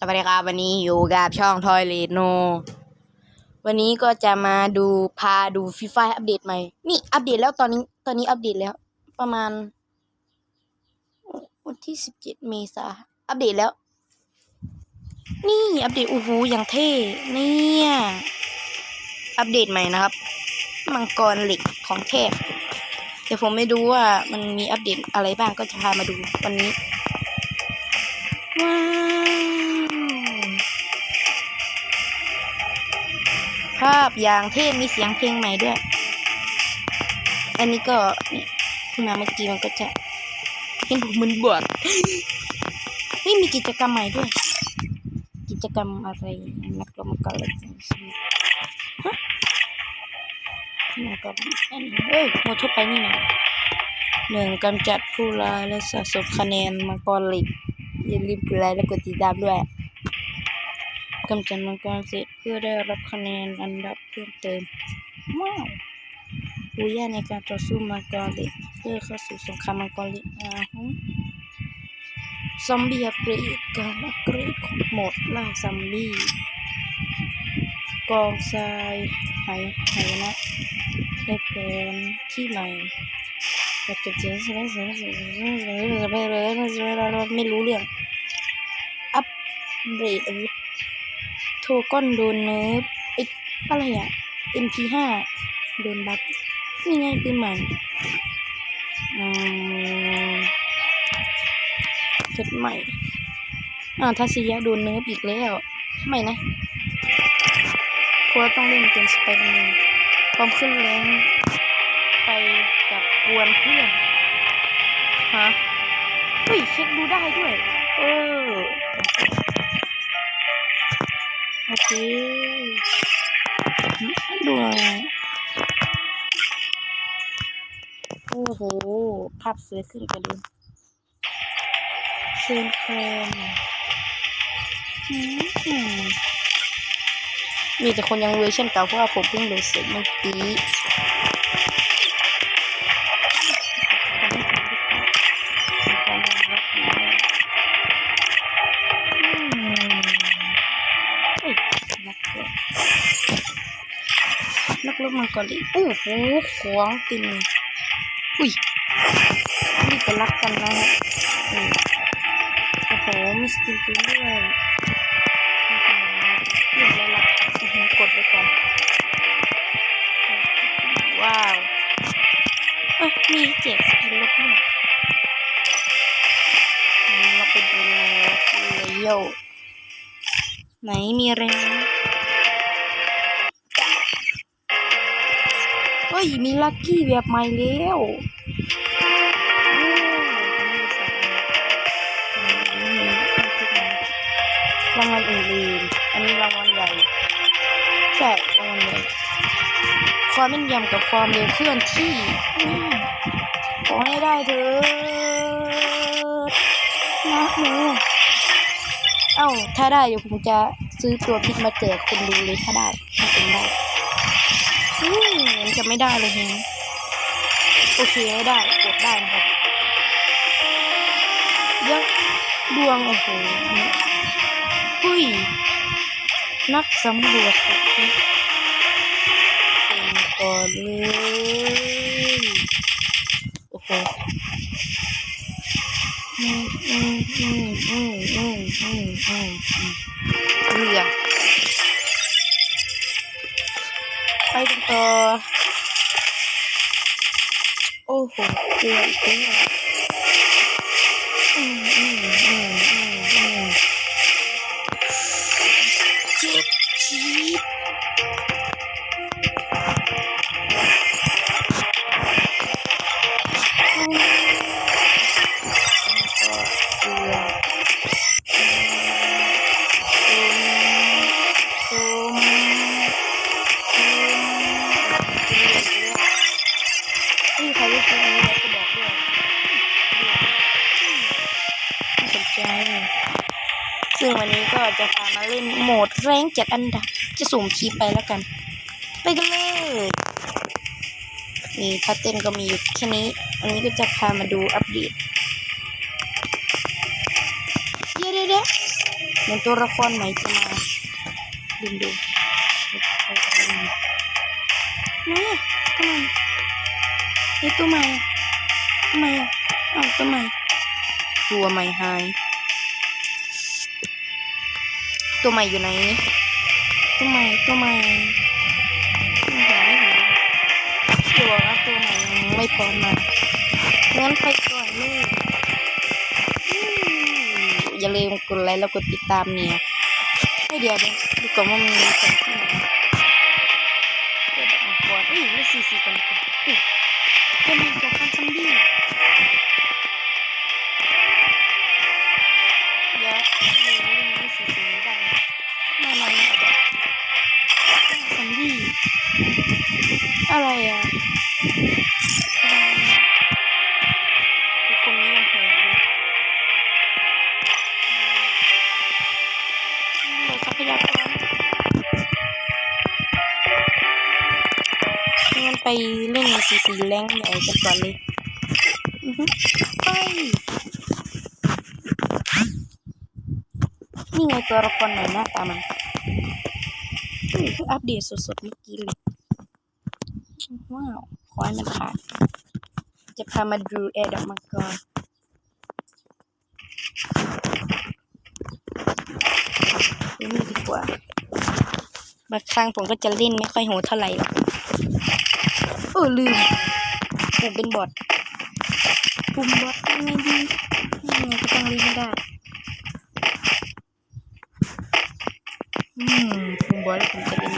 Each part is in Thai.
สวัสดีครับวันนี้อยู่กับช่องทอยเลโน วันนี้ก็จะมาดูพาดูฟีฟ่าอัปเดตใหม่ นี่อัปเดตแล้วตอนนี้ตอนนี้อัปเดตแล้ว ประมาณวันที่สิบเจ็ดเมษาอัปเดตแล้ว นี่อัปเดตโอ้โหอย่างเท่เนี่ยอัปเดตใหม่นะครับ มังกรเหล็กของเทพเดี๋ยวผมไม่ดูว่ามันมีอัปเดตอะไรบ้างก็จะพามาดูวันนี้ว้า ภาพอย่างเท่มีเสียงเพลงใหม่ด้วย อันนี้ก็เนี่ยขึ้นมาเมื่อกี้มันก็จะเห็นผมมันบวกเฮ้ยมีกิจกรรมใหม่ด้วย กิจกรรมอะไรนักลมกันเลยฮะนักลมอันนี้เอ้ยโมทุบไปนี่นะหนึ่งกำจัดผู้ร้ายและสะสมคะแนนมังกรเหล็กอย่าลืมกดไลค์และกดติดตามด้วย กำจัดมังกรเสร็จเพื่อได้รับคะแนนอันดับเพิ่มเติมว้าวปูย่าในการต่อสู้มังกรเล็กเพื่อเข้าสู่สงครามมังกรเล็กอาฮงซอมบี้เปเกรดการอัปเกรดของหมดล่าซอมบี้กองทรายไหไหนะในแผนที่ใหม่ไม่รู้เรื่อง อัปเดตอาวุธ ทก้อนโดนเนิร์ฟไอ้อะไรอะ MP5 โดนบัฟนี่ไงปืนใหม่อืมเซตใหม่ อ่าทัศยะโดนเนิร์ฟอีกแล้ว ไม่นะเพราะว่าต้องเล่นเป็นสไปเดอร์แมนความขึ้นแรงไปกับกวนเพื่อน ฮะ เฮ้ย เช็คดูได้ด้วย เออ ดูโอ้โห ภาพสวยขึ้นกว่าเดิมเชนแครนอืมมีแต่คนยังเวอร์ชันเก่าเพราะว่าผมเพิ่งโหลดเสร็จเมื่อกี้ มังกรลิโอ้โหของเต็มเลยอุ้ยนี่ก็รักกันนะฮะอืมโอ้โหมีสกินปืนด้วยโอ้โหเห็นแล้วล่ะอื้อหือกดไปก่อนว้าวเอ้ยมีแจกสกินลดด้วยอืมเราไปดูเลยโยไหนมีอะไรนะ ย มีลัคกี้แบบใหม่แล้วรางวัลอื่นๆอันนี้รางวัลใหญ่ใช่รางวัลใหญ่ความแม่นยำกับความเร็วเคลื่อนที่ขอให้ได้เถอะนะหนูเอ้า ถ้าได้เดี๋ยวผมจะซื้อตัวพิกมาแจกคนดูเลยถ้าได้ถ้าเป็นได้อืม จะไม่ได้เลยทีนี้โอเคไม่ได้กดได้นะครับเยอะดวงโอ้โหหุ้ยนักสำรวจสุดที่เป็นก่อนเลยโอ้โหอืมอืมอืมอืมอืมอืมอืมเรือ หมดแรงจัดอันดับ จะสุ่มคีไปแล้วกัน ไปกันเลย มีท่าเต้นก็มีอยู่แค่นี้ อันนี้ก็จะพามาดูอัปเดตเดี๋ยวเดี๋ยวเหมือนตัวละครใหม่จะมาดึงดูนี่ทำไมไอตัวใหม่ทำไมอะอ้าวตัวใหม่ตัวใหม่หาย ตัวใหม่อยู่ไหน ตัวใหม่ตัวใหม่ไม่หาไม่หาตัวนะตัวใหม่ไม่พร้อมมางั้นไปก่อนเลยอืมอย่าลืมกดไลค์แล้วกดติดตามเนี่ยให้เดี๋ยวเดี๋ยวดูก่อนว่ามันมีแผนที่ไหนเดี๋ยวแบบก่อนเอ้ยไม่ซีซีกันกว่าอุ้ยเป็นมันตัวข้างซัมบี้ อะไรอะอะไรอะทุกคนนี้ยังโหดเลยเหลือทรัพยากรงั้นไปเล่นสีสีแรงใหญ่กันก่อนเลยอือฮึไปนี่ไงตัวละครใหม่หน้าตามันนี่เพิ่งอัปเดตสดๆเมื่อกี้เลย ว้าวขอให้มันผ่านจะพามาดูแอร์ดอกมังกรนี่ดีกว่า บางครั้งผมก็จะเล่นไม่ค่อยโหดเท่าไหร่หรอกเออลืมผมเป็นบอทปุ่มบอทยังไงดียังไงก็ต้องเล่นให้ได้อืมปุ่มบอทผมจะเล่น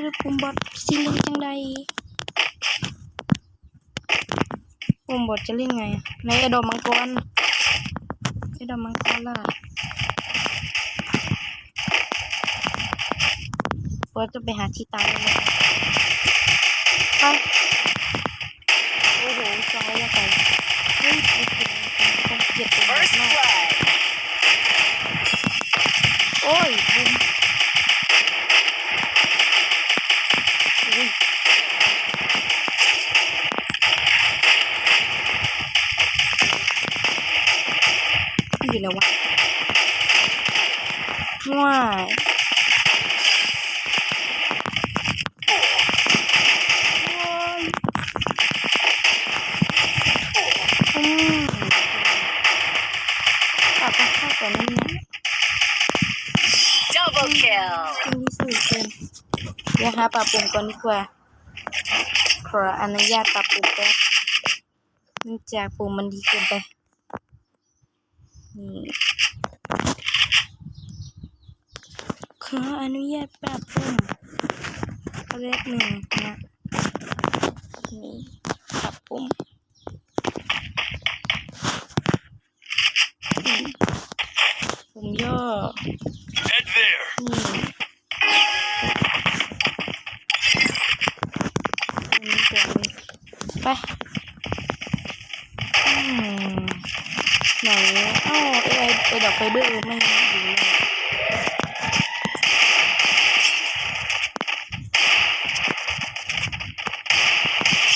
หรือผมบอทสิเล่นจังใดผมบอทจะเล่นไงในอดอมมังกรอดอมังกรล่ะว่าจะไปหาที่ตายแล้วนะไปโอ้โหซ้ายแล้วไปเฮ้ยโอเคต้องเกลียดตัวมาก First blood. โอ้ยบุมอุ้ยอยู่ไหนวะว้ายว้ายอืมก ลับมาเข้าก่นั่นนะ Double kill. เป็นที่สุดเกินเดี๋ยวหาปรับปรุงก่อนดีกว่า ขออนุญาตปรับปรุงแป๊บเนื่องจากปุ่มมันดีเกินไป นี่ ขออนุญาตปรับปรุงแป๊บหนึ่งนะ นี่ปรับปรุงอื มปุ่มย่อ Head there. นี่อันนี้ก่อนเลยไปอืมไหนอ้าวไอไอดอกไฟเบอร์ไม่อยู่เลย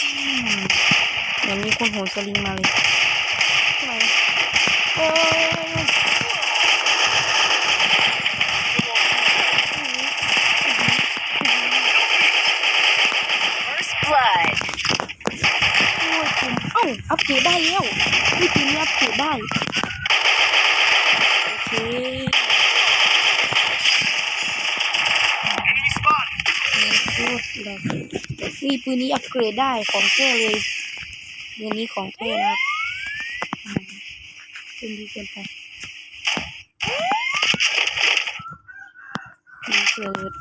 อืมเหมือนมีคนโหนสลิงมาเลยทำไมโอ้ย First blood. โอ้ยผมเอ้าอัปเกรดได้แล้วนี่ปีนี้อัปเกรดได้ โอเคนี่ปืนนี้อัปเกรดได้ของแท้เลยเงินนี้ของแท้นะครับอืมปืนดีเกินไปดีเกิด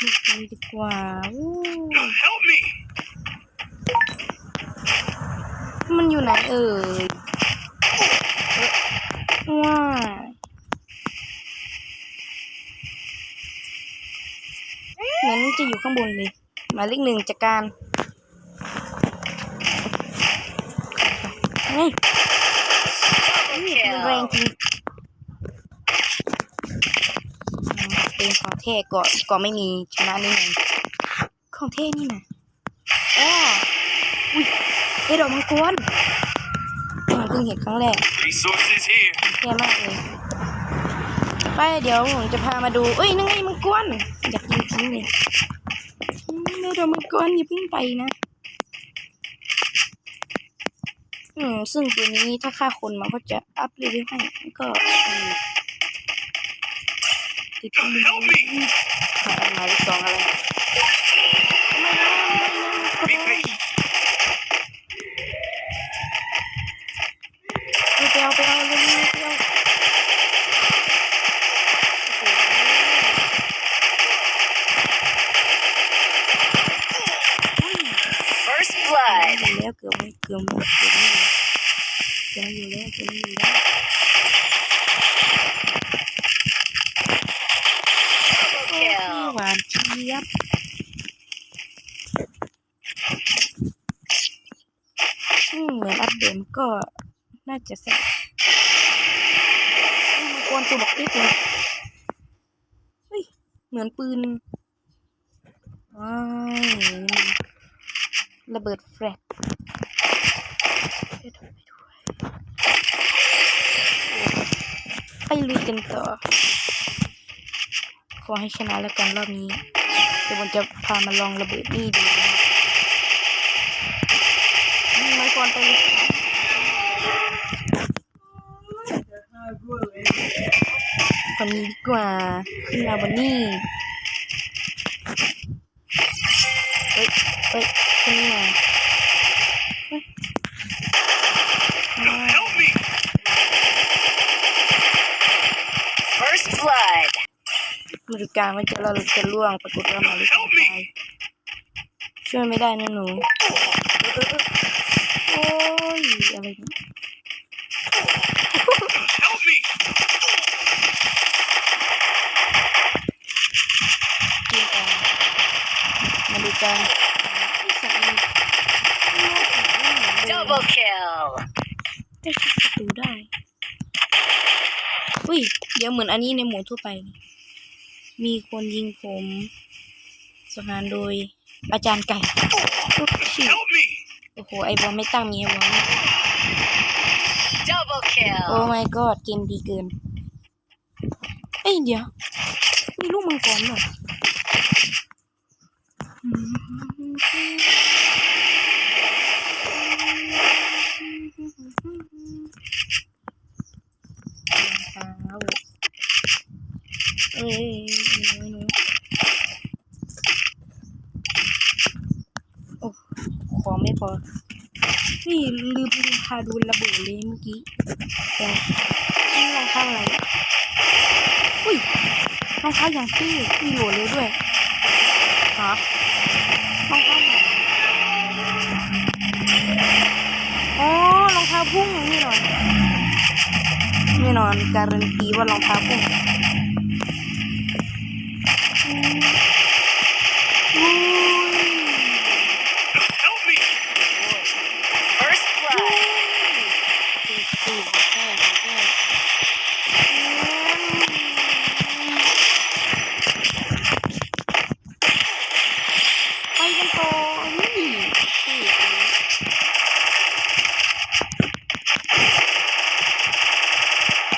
ลูกนี้ดีกว่าอู้ Help me. มันอยู่ไหนเอ่ยเอ๊ะว้าเหมือนจะอยู่ข้างบนเลยหมายเลขหนึ่งจากการเฮ้ยแรงจริงเป็นของเท่เกาะกาะไม่มีชนะนี่ไงของเท่นี่นะอ้ออุ้ย ไอดอกมังกรอ่าเพิ่งเห็นครั้งแรก Resources here. แย่มากเลยไปเดี๋ยวผมจะพามาดูเอ้ยนั่งไงมังกรอยากกินทิ้งเลยอืมเดี๋ยวเดี๋ยวมังกรอย่าเพิ่งไปนะอืมซึ่งตัวนี้ถ้าฆ่าคนมันก็จะอัพเลเวลให้มันก็ติด Help me! ทำอะไรสองอะไร เอาไปเอาเร็วๆไปเอาโอ้โห First อยู่ blood. แล้วเกือบไม่เกือบไม่เกือบไม่อยู่เกือบไม่อยู่แล้วเกือบไม่อยู่แล้ว Double โอ้ kill. หวานเจี๊ยบอืมเหมือนอัปเดตก็ น่าจะแซ่บอืมมันกวนตัวบอกติ๊กเลยเฮ้ย เหมือนปืนว้ายระเบิดแฟลชไปด้วยไปด้วยไปลุยกันต่อ ขอให้ชนะแล้วกันรอบนี้ เดี๋ยวผมจะพามาลองระเบิดนี่ดูนะนี่ไม้กรไปเลย คนนี้ดีกว่าขึ้นมาบนนี่เฮ้ยเฮ้ยขึ้นมามาดูการว่าจะเราจะล่วงปรากฏว่ามาลิสตายช่วยไม่ได้นะหนูโอ้ยอะไรเนี่ย Help me! เกียร์ ตามาดูกันที่สาม Double kill. ได้ชิดประตูได้ อุ้ย เดี๋ยวเหมือนอันนี้ในหมู่ทั่วไป มีคนยิงผมสงานโดยอาจารย์ไก่โอ้ชิ Help me! โอ้โห ไอบอลไม่ตั้งมีไอบอล Double โอ้ kill. my god เกมดีเกิน เอ้ยเดี๋ยว มีลูกมังกรเหรอ เอ้ยหนูหนูโอ้ของไม่พอ นี่ลืมลืมพาดูระเบิดเลยเมื่อกี้แต่นี่รองเท้าอะไรอุ้ยรองเท้าอย่างที่มีโหลดเร็วด้วยฮะ พุ่งนี่นอนแน่นอนการันตีว่ารองเท้าพุ่งอืมอุ้ย Help me! First blood. คือคือของแท้ของแท้ไปกันต่อนี่คือ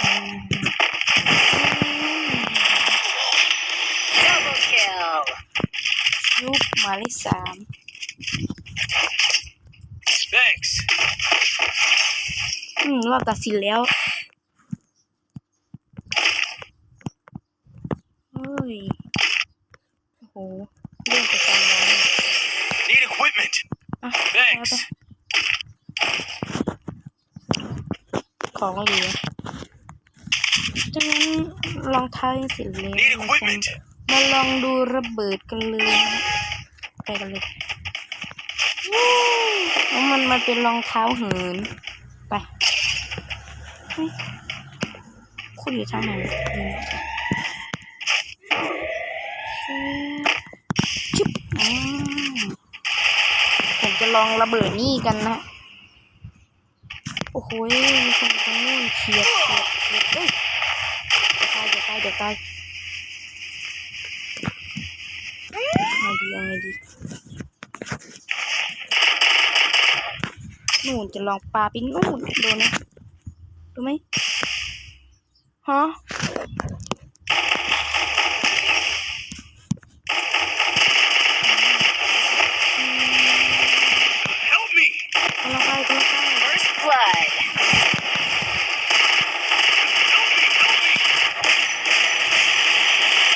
อืม Double kill. ยุบหมายเลขสาม Thanks. อืมรอบตัดสินแล้วเฮ้ยโอ้โหเรื่องไปฟังแล้ว Need equipment. อะ Thanks. ของเหลือจากนั้นรองเท้ายังเสร็จแล้ว Need เราจะ equipment. มาลองดูระเบิดกันเลยนะ ไปกันเลยวู้แล้วมันมันเป็นรองเท้าเหิน ไปคุณอยู่ทางไหนนี่ชิบอืมผมจะลองระเบิดนี่กันนะ โอ้โหมีคนตรงนู้นเฉียดเฉียดเฉียดเอ้ยเดี๋ยวตายเดี๋ยวตายเดี๋ยวตายเอาไงดีเอาไงดี นู่นจะลองปลาไปนู่นโดนไหมดูไหมฮะ Help me! กำลังไปกำลังไป First blood. Help me! Help me!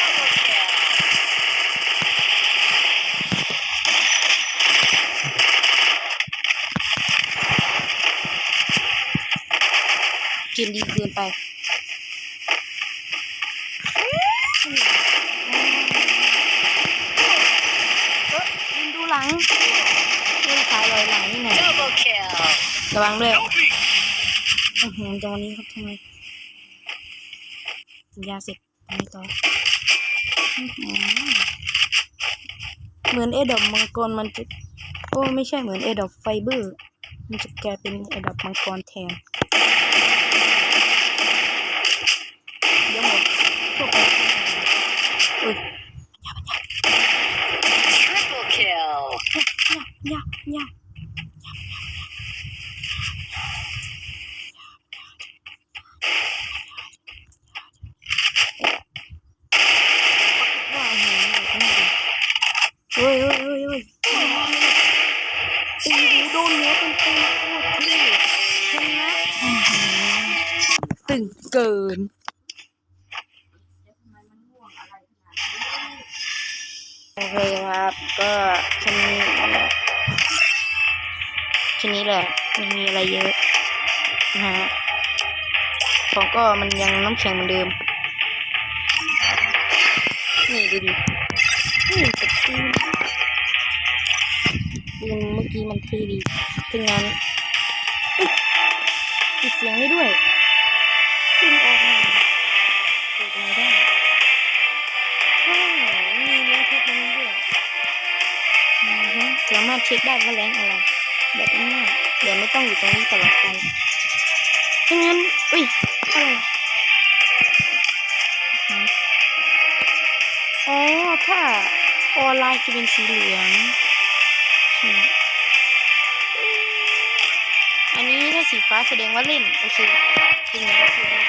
Double kill. เกมดีเกินไปเอ้ยยืนดูหลังเล่นสายลอยหลังนี่ไง Double kill. ระวังด้วย Help me! อือหือจังหวะนี้ครับทำไมยาเสร็จไปต่ออื้อหือเหมือนเอดอบมังกรมันจะโอ้ไม่ใช่เหมือนเอดอบไฟเบอร์ มันจะกลายเป็นเอดอบมังกรแทนเดี๋ยวหมดพวกไปอุ้ย Triple kill. ยากยากว่าอาหารอยู่ข้างในเฮ้ยเฮ้ยเฮ้ยเฮ้ยโอ้โหโดนเนื้อเป็นตัวโคตรเท่ชนะอื้อหือตึงเกิน โอเคครับ ก็แค่นี้แค่นี้แหละไม่มีอะไรเยอะนะฮะของก็มันยังน้ำแข็งเหมือนเดิม นี่ดูดินี่สปืนปืนเมื่อกี้มันเท่ดีถึงงั้นอ๊ะปิดเสียงได้ด้วยขึ้นออก สามารถเช็คได้ว่าแรงอะไรแบบนี้ง่ายเดี๋ยวไม่ต้องอยู่ตรงนี้ตลอดไปงั้นอุ้ยอะไรอ๋อถ้าออนไลน์จะเป็นสีเหลืองอันนี้ถ้าสีฟ้าแสดงว่าเล่น โอเคจริงนอย่าลืม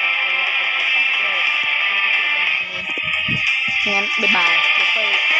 ฝากกดไลค์กดติดตามด้วยไม่ได้เจอเลยงั้นบ๊ายบายเดี๋ยวค่อย